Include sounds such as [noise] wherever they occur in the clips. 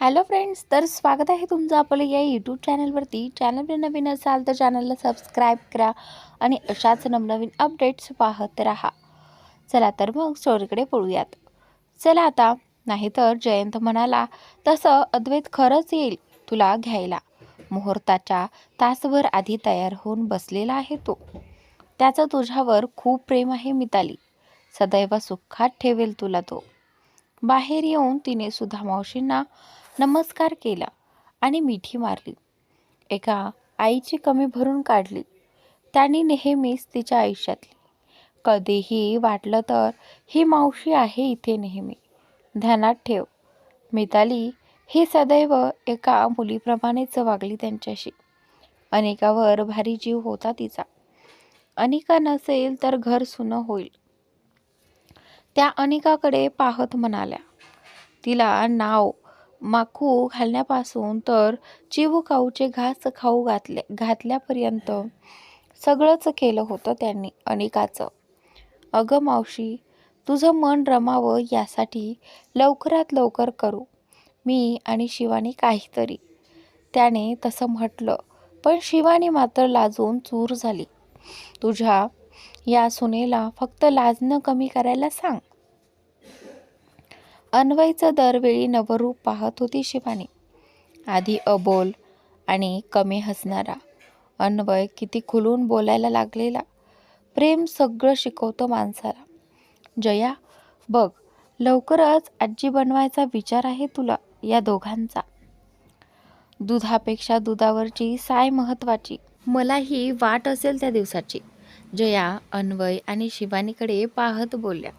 Hello friends तर स्वागत आहे तुमचं आपलं या यूट्यूब चॅनलवरती चॅनल नवीन असाल तर चॅनलला सबस्क्राईब करा आणि अशाच नवनवीन अपडेट्स पाहत राहा. चला तर मग स्टोरीकडे पळूयात. चला आता नाहीतर जयंत म्हणाला तसं अद्वैत खरंच येईल तुला घ्यायला. मुहूर्ताच्या तासभर आधी तयार होऊन बसलेला आहे तो. त्याचं तुझ्यावर खूप प्रेम आहे मिताली. सदैव सुखात ठेवेल तुला तो. बाहेर येऊन तिने सुधा मावशींना नमस्कार केला आणि मिठी मारली. एका आईची कमी भरून काढली. त्यांनी नेहमीच तिच्या आयुष्यातली. कधीही वाटलं तर ही मावशी आहे इथे नेहमी. ध्यानात ठेव. मिताली ही सदैव एका मुलीप्रमाणेच वागली त्यांच्याशी. अनेकावर भारी जीव होता तिचा. अनिका नसेल तर घर सुनं होईल. त्या अनिकाकडे पाहत म्हणाल्या तिला नाव माखू घालण्यापासून तर चिवकाऊचे घास खाऊ घातले घातल्यापर्यंत सगळंच केलं होतं त्यांनी अनिकाचं. अगं मावशी तुझं मन रमावं यासाठी लवकरात लवकर करू. मी आणि शिवानी काहीतरी. त्याने तसं म्हटलं पण शिवानी मात्र लाजून चूर झाली. तुझ्या या सुनेला फक्त लाजणं कमी करायला सांग. अन्वयचं दरवेळी नवरूप पाहत होती शिवानी. आधी अबोल आणि कमी हसणारा. अन्वय किती खुलून बोलायला लागलेला. प्रेम सगळं शिकवतं माणसाला. जया बघ लवकरच आजी बनवायचा विचार आहे तुला या दोघांचा. दुधापेक्षा दुधावरची साय महत्वाची मलाही वाट असेल त्या दिवसाची. जया अन्वय आणि शिवानीकडे पाहत बोलल्या.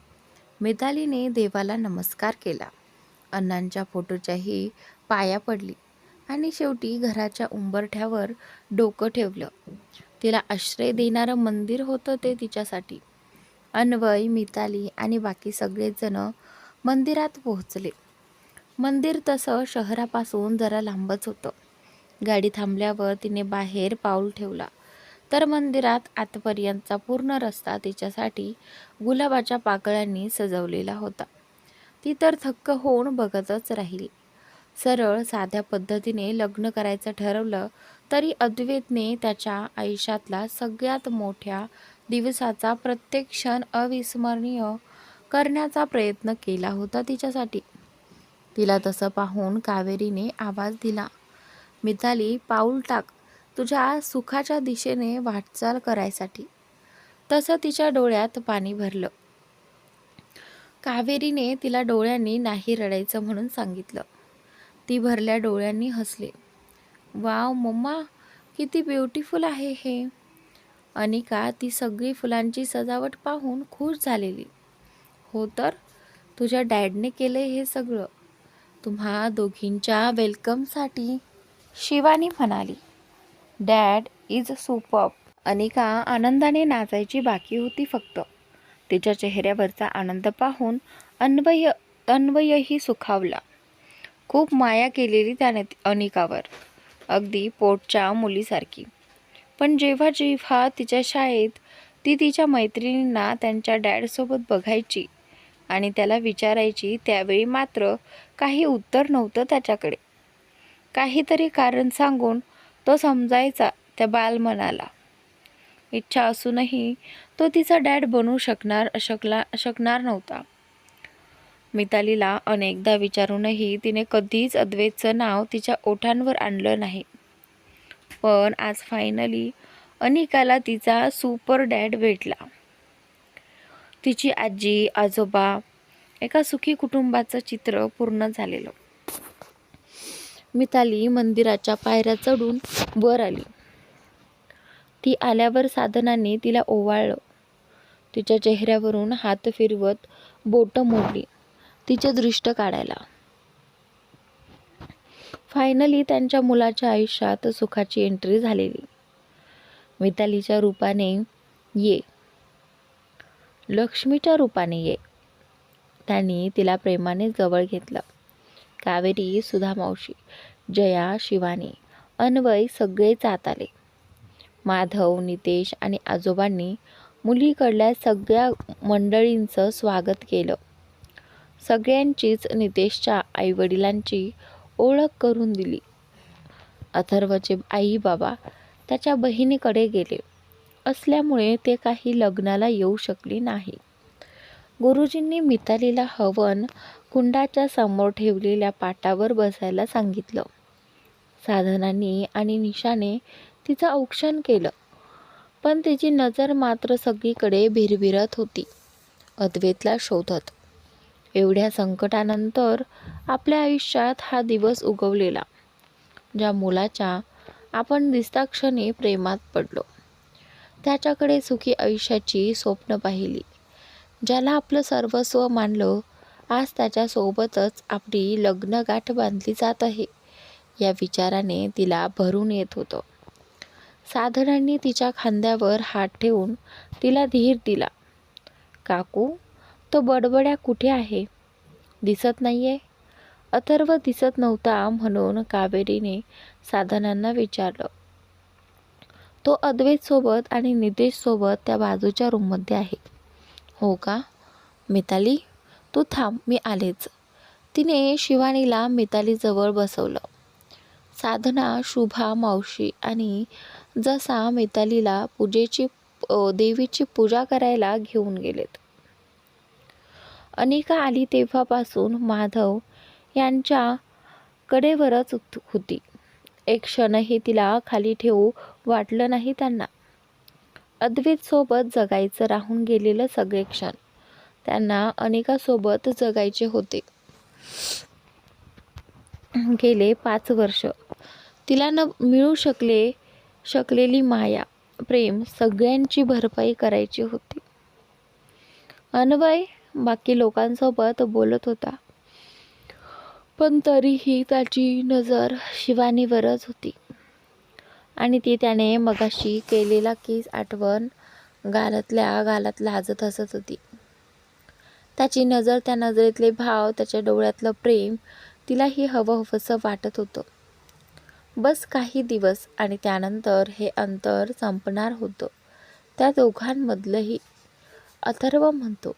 मितालीने देवाला नमस्कार केला. अण्णांच्या फोटोच्याही पाया पडली आणि शेवटी घराच्या उंबरठ्यावर डोकं ठेवलं. तिला आश्रय देणारं मंदिर होतं ते तिच्यासाठी. अन्वय मिताली आणि बाकी सगळेजण मंदिरात पोहोचले. मंदिर तसं शहरापासून जरा लांबच होतं. गाडी थांबल्यावर तिने बाहेर पाऊल ठेवला. तर मंदिरात आतपर्यंतचा पूर्ण रस्ता तिच्यासाठी गुलाबाच्या पाकळ्यांनी सजवलेला होता. ती तर थक्क होऊन बघतच राहिली. सरळ साध्या पद्धतीने लग्न करायचं ठरवलं तरी अद्वैतने त्याच्या आयुष्यातला सगळ्यात मोठ्या दिवसाचा प्रत्येक क्षण अविस्मरणीय करण्याचा प्रयत्न केला होता तिच्यासाठी. तिला तसं पाहून कावेरीने आवाज दिला मिताली पाऊल टाक. तुझ्या सुखाच्या दिशेने वाटचाल करायसाठी. तसं तिच्या डोळ्यात पाणी भरलं. कावेरीने तिला डोळ्यांनी नाही रडायचं म्हणून सांगितलं. ती भरल्या डोळ्यांनी हसले. वाव मम्मा किती ब्युटिफुल आहे हे. अनिका ती सगळी फुलांची सजावट पाहून खुश झालेली. हो तर तुझ्या डॅडने केले हे सगळं. तुम्हा दोघींच्या वेलकमसाठी शिवानी म्हणाली. डॅड इज सुपअप अनिका आनंदाने नाचायची बाकी होती फक्त. तिच्या चेहऱ्यावरचा आनंद पाहून अन्वय अन्वयही सुखावला. खूप माया केलेली त्याने अनिकावर अगदी पोटच्या मुलीसारखी. पण जेव्हा जेव्हा तिच्या शाळेत ती तिच्या मैत्रिणींना त्यांच्या डॅडसोबत बघायची आणि त्याला विचारायची त्यावेळी मात्र काही उत्तर नव्हतं त्याच्याकडे. काहीतरी कारण सांगून तो समजायचा. त्या बालमनाला इच्छा असूनही तो तिचा डॅड बनू शकणार शकला शकणार नव्हता. मितालीला अनेकदा विचारूनही तिने कधीच अद्वैतचं नाव तिच्या ओठांवर आणलं नाही. पण आज फायनली अनिकाला तिचा सुपर डॅड भेटला. तिची आजी आजोबा एका सुखी कुटुंबाचं चित्र पूर्ण झालेलं. मिताली मंदिराच्या पायऱ्या चढून वर आली. ती आल्यावर साधनाने तिला ओवाळलं. तिच्या चेहऱ्यावरून हात फिरवत बोटं मोडली. तिचे दृष्ट काढायला. फायनली त्यांच्या मुलाच्या आयुष्यात सुखाची एंट्री झालेली. मितालीच्या रूपाने ये. लक्ष्मीच्या रूपाने ये. त्यांनी तिला प्रेमाने जवळ घेतलं. कावेरी सुधा मावशी. जया शिवानी. अन्वय सगळे जात आले. माधव नितेश आणि आजोबांनी मुलीकडल्या सगळ्या मंडळींचं स्वागत केलं. सगळ्यांचीच नितेशच्या आईवडिलांची ओळख करून दिली. अथर्वचे आई बाबा त्याच्या बहिणीकडे गेले. असल्यामुळे ते काही लग्नाला येऊ शकले नाही गुरुजींनी मितालीला हवन कुंडाच्या समोर ठेवलेल्या पाटावर बसायला सांगितलं. साधनांनी आणि निशाने तिचं औक्षण केलं. पण तिची नजर मात्र सगळीकडे भिरभिरत होती. अद्वैतला शोधत. एवढ्या संकटानंतर आपल्या आयुष्यात हा दिवस उगवलेला ज्या मुलाच्या आपण दिसताक्षणी प्रेमात पडलो. त्याच्याकडे सुखी आयुष्याची स्वप्न पाहिली. ज्याला आपलं सर्वस्व मानलं आज त्याच्यासोबतच आपली लग्नगाठ बांधली जात आहे. या विचाराने तिला भरून येत होतं. साधनांनी तिच्या खांद्यावर हात ठेवून तिला धीर दिला. काकू तो बडबड्या कुठे आहे? दिसत नाहीये? अथर्व दिसत नव्हता म्हणून कावेरीने साधनांना विचारलं. तो अद्वैतसोबत आणि नितेशसोबत त्या बाजूच्या रूममध्ये आहे. हो का? मिताली तू थांब मी आलेच. तिने शिवानीला मितालीजवळ बसवलं. साधना शुभा मावशी आणि जसा मितालीला पूजेची देवीची पूजा करायला घेऊन गेलेत. अनिका आली तेव्हापासून माधव यांच्या कडेवरच होती. एक क्षणही तिला खाली ठेवू वाटलं नाही त्यांना. अद्वैतसोबत जगायचं राहून गेलेलं सगळे क्षण. त्यांना अनेकासोबत जगायचे होते. गेले पाच वर्ष. तिला न मिळू शकले शकलेली माया प्रेम सगळ्यांची भरपाई करायची होती. अन्वय बाकी लोकांसोबत बोलत होता. पण तरीही त्याची नजर शिवानीवरच होती. आणि ती त्याने मगाशी केलेला केस आठवण गालातल्या गालात लाजत हसत होती. त्याची नजर त्या नजरेतले भाव त्याच्या डोळ्यातलं प्रेम तिलाही हवं हवंसं वाटत होतं. बस काही दिवस आणि त्यानंतर हे अंतर संपणार होतं. त्या दोघांमधलंही. अथर्व म्हणतो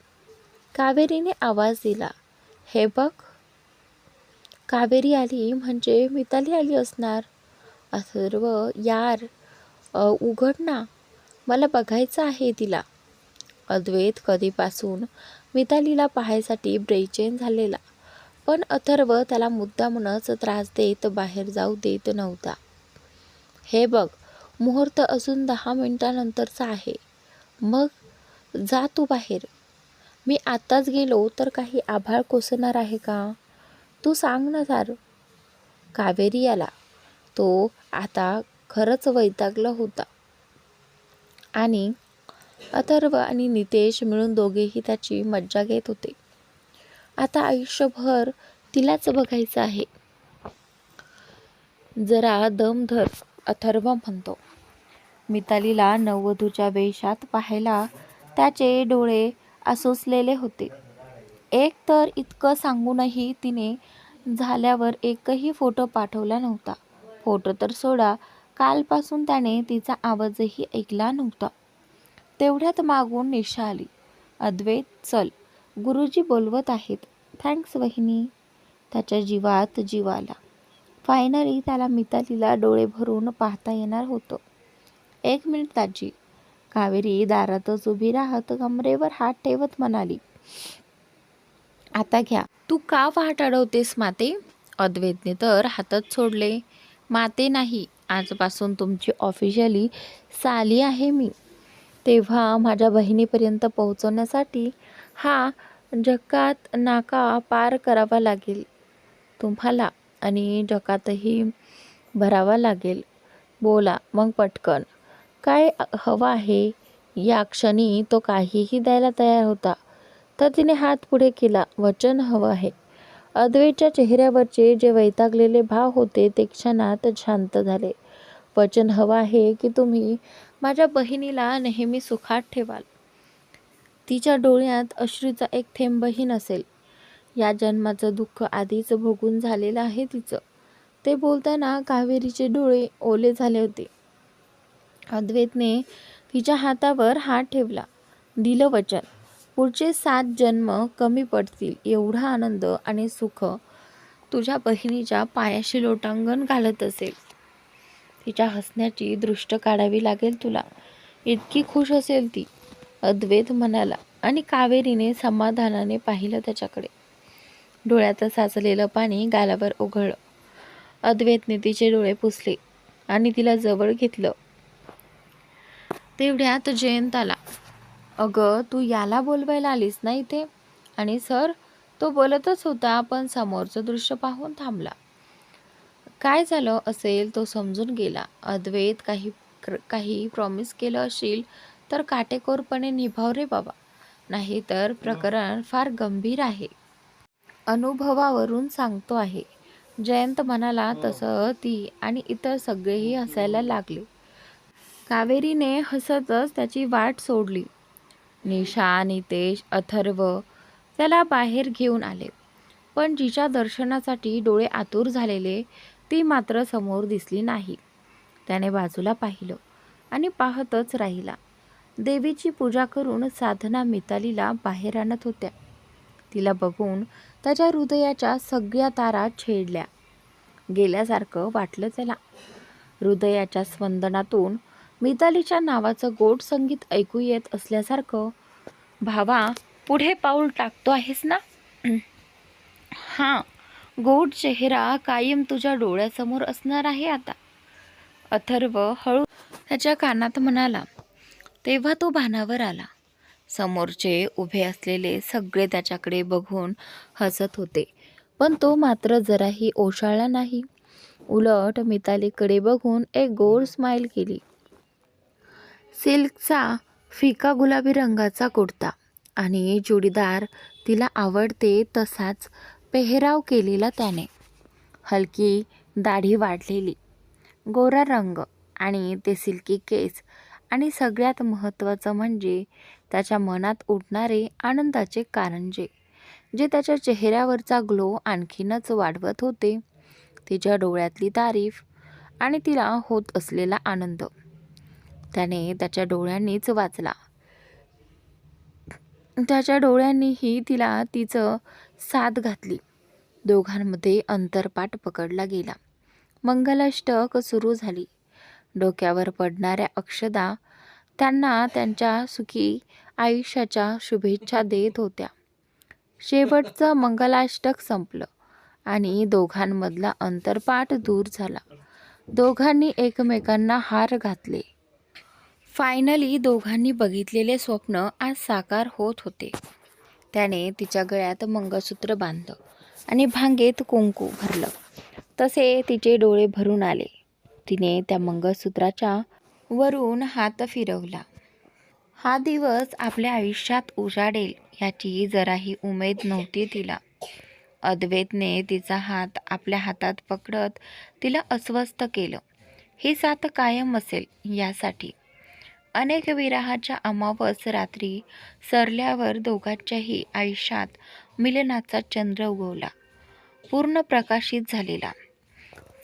कावेरीने आवाज दिला. हे बघ. कावेरी आली म्हणजे मिताली आली असणार. अथर्व यार उघड ना. मला बघायचं आहे तिला. अद्वैत कधीपासून मितालीला पाहायसाठी ब्रेचेन झालेला. पण अथर्व त्याला मुद्दामूनच त्रास देत बाहेर जाऊ देत नव्हता. हे बघ मुहूर्त अजून दहा मिनिटानंतरचा आहे. मग जा तू बाहेर. मी आत्ताच गेलो तर काही आभाळ कोसणार आहे का? तू सांग ना सार. कावेरी आला. तो आता खरंच वैतागला होता. आणि अथर्व आणि नितेश मिळून दोघेही त्याची मज्जा घेत होते. आता आयुष्यभर तिलाच बघायचं आहे. जरा दम धर अथर्व म्हणतो. मितालीला नववधूच्या वेशात पाहायला त्याचे डोळे आसुसलेले होते. एक तर इतकं सांगूनही तिने झाल्यावर एकही फोटो पाठवला नव्हता. फोटो तर सोडा. कालपासून त्याने तिचा आवाजही ऐकला नव्हता. तेवढ्यात मागून निशा आली. अद्वैत चल. गुरुजी बोलवत आहेत. थँक्स वहिनी. त्याच्या जीवात जीव आला. फायनली त्याला मितालीला डोळे भरून पाहता येणार होतं. एक मिनिट ताजी कावेरी दारातच उभी राहत कमरेवर हात ठेवत म्हणाली. आता घ्या. तू का वाट अडवतेस माते? अद्वैतने तर हातच सोडले. माते नाही. आजपासून तुमची ऑफिशियली साली आहे मी. तेव्हा माझ्या बहिणीपर्यंत पोहोचवण्यासाठी हा जकात नाका पार करावा लागेल. तुम्हाला आणि जकातही भरावा लागेल. बोला मग पटकन. काय हवं आहे? या क्षणी तो काहीही द्यायला तयार होता. तर तिने हात पुढे केला. वचन हवं आहे. अद्वैतच्या चेहऱ्यावरचे जे वैतागलेले भाव होते ते क्षणात शांत झाले. वचन हवं आहे की तुम्ही माझ्या बहिणीला नेहमी सुखात ठेवाल. तिच्या डोळ्यात अश्रूचा एक थेंबही नसेल. या जन्माचं दुःख आधीच भोगून झालेलं आहे तिचं. ते बोलताना कावेरीचे डोळे ओले झाले होते. अद्वैतने तिच्या हातावर हात ठेवला. दिलं वचन. पुढचे सात जन्म कमी पडतील एवढा आनंद आणि सुख तुझ्या बहिणीच्या पायाशी लोटांगण घालत असेल. तिच्या हसण्याची दृष्ट काढावी लागेल तुला. इतकी खुश असेल ती अद्वैत म्हणाला आणि कावेरीने समाधानाने पाहिलं त्याच्याकडे. डोळ्यात साचलेलं पाणी गालावर उघळलं अद्वैतने तिचे डोळे पुसले आणि तिला जवळ घेतलं. तेवढ्यात जयंत आला अगं तू याला बोलवायला आलीस ना इथे? आणि सर तो बोलतच होता पण समोरचं दृश्य पाहून थांबला. काय झालं असेल तो समजून गेला. अद्वैत काही काही प्रॉमिस केलं असेल तर काटेकोरपणे निभाव रे बाबा. नाहीतर प्रकरण फार गंभीर आहे. अनुभवावरून सांगतो आहे. जयंत म्हणाला तसं ती आणि इतर सगळेही हसायला लागले. कावेरीने हसतच त्याची वाट सोडली. निशा नितेश अथर्व त्याला बाहेर घेऊन आले. पण जिच्या दर्शनासाठी डोळे आतुर झालेले ती मात्र समोर दिसली नाही. त्याने बाजूला पाहिलं आणि पाहतच राहिला. देवीची पूजा करून साधना मितालीला बाहेर आणत होत्या. तिला बघून त्याच्या हृदयाच्या सगळ्या तारा छेडल्या. गेल्यासारखं वाटलं त्याला. हृदयाच्या स्पंदनातून मितालीच्या नावाचं गोड संगीत ऐकू येत असल्यासारखं भावा पुढे पाऊल टाकतो आहेस ना? [clears throat] हां गोड चेहरा कायम तुझ्या डोळ्यासमोर असणार आहे आता. अथर्व हळू त्याच्या कानात म्हणाला तेव्हा तो भानावर आला. समोरचे उभे असलेले सगळे त्याच्याकडे बघून हसत होते पण तो मात्र जराही ओशाळला नाही. उलट मितालीकडे बघून एक गोड स्माईल केली. सिल्कचा फिका गुलाबी रंगाचा कुर्ता आणि जोडीदार तिला आवडते तसाच पेहराव केलेला त्याने. हलकी दाढी वाढलेली. गोरा रंग आणि ते सिल्की केस. आणि सगळ्यात महत्त्वाचं म्हणजे त्याच्या मनात उठणारे आनंदाचे कारंजे जे त्याच्या चेहऱ्यावरचा ग्लो आणखीनच वाढवत होते. तिच्या डोळ्यातली तारीफ आणि तिला होत असलेला आनंद. त्याने त्याच्या डोळ्यांनीच वाचला. त्याच्या डोळ्यांनीही तिला तिचं साथ घातली. दोघांमध्ये अंतरपाठ पकडला गेला. मंगलाष्टक सुरू झाली. डोक्यावर पडणाऱ्या अक्षदा त्यांना त्यांच्या सुखी आयुष्याच्या शुभेच्छा देत होत्या. शेवटचं मंगलाष्टक संपलं आणि दोघांमधला अंतरपाठ दूर झाला. दोघांनी एकमेकांना हार घातले. फायनली दोघांनी बघितलेले स्वप्न आज साकार होत होते. त्याने तिच्या गळ्यात मंगळसूत्र बांधलं आणि भांगेत कुंकू भरलं. तसे तिचे डोळे भरून आले. तिने त्या मंगळसूत्राच्या वरून हात फिरवला. हा दिवस आपल्या आयुष्यात उजाडेल याची जराही उमेद नव्हती तिला. अद्वैतने तिचा हात आपल्या हातात पकडत तिला अस्वस्थ केलं. ही साथ कायम असेल यासाठी. अनेक विराहाच्या अमावस रात्री सरल्यावर दोघांच्याही आयुष्यात मिलनाचा चंद्र उगवला. पूर्ण प्रकाशित झालेला.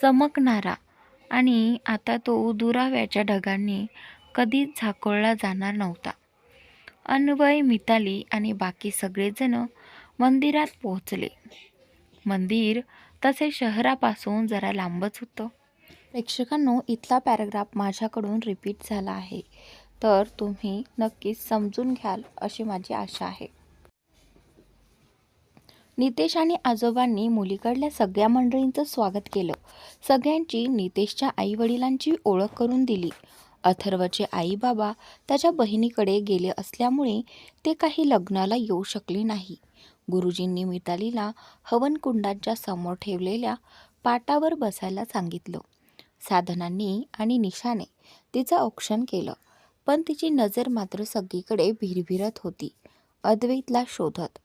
चमकणारा आणि आता तो दुराव्याच्या ढगांनी कधीच झाकोळला जाणार नव्हता. अन्वय मिताली आणि बाकी सगळेजण मंदिरात पोहोचले. मंदिर तसे शहरापासून जरा लांबच होतं. प्रेक्षकांनो इथला पॅराग्राफ माझ्याकडून रिपीट झाला आहे. तर तुम्ही नक्कीच समजून घ्याल अशी माझी आशा आहे. नितेश आणि आजोबांनी मुलीकडल्या सगळ्या मंडळींचं स्वागत केलं. सगळ्यांची नितेशच्या आईवडिलांची ओळख करून दिली. अथर्वचे आई बाबा त्याच्या बहिणीकडे गेले असल्यामुळे ते काही लग्नाला येऊ शकले नाही. गुरुजींनी मितालीला हवनकुंडांच्या समोर ठेवलेल्या पाटावर बसायला सांगितलं. साधनांनी आणि निशाने तिचं औक्षण केलं. पण तिची नजर मात्र सगळीकडे भिरभिरत होती अद्वैतला शोधत.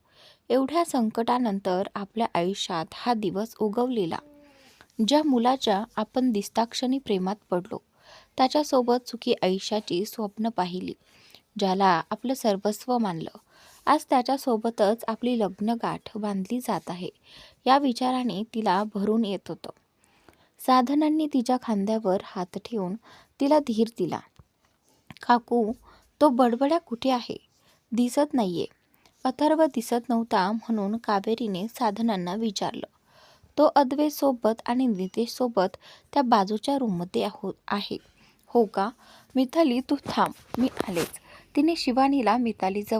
एवढ्या संकटानंतर आपल्या आयुष्यात हा दिवस उगवलेला. ज्या मुलाच्या आपण दिसताक्षणी प्रेमात पडलो त्याच्यासोबत सुखी आयुष्याची स्वप्न पाहिली ज्याला आपलं सर्वस्व मानलं. आज त्याच्यासोबतच आपली लग्नगाठ बांधली जात आहे या विचाराने तिला भरून येत होतं. साधनांनी तिच्या खांद्यावर हात ठेवून तिला धीर दिला. काकू तो बडबड्या कुठे आहे? दिसत नाहीये. अथर्व दिसत नव्हता म्हणून कावेरीने साधनांना विचारलं. तो अद्वेसोबत आणि नितेशसोबत त्या बाजूच्या रूममध्ये आहो आहे. हो का? मिताली तू थांब. मी आलेच. तिने शिवानीला मितालीजवळ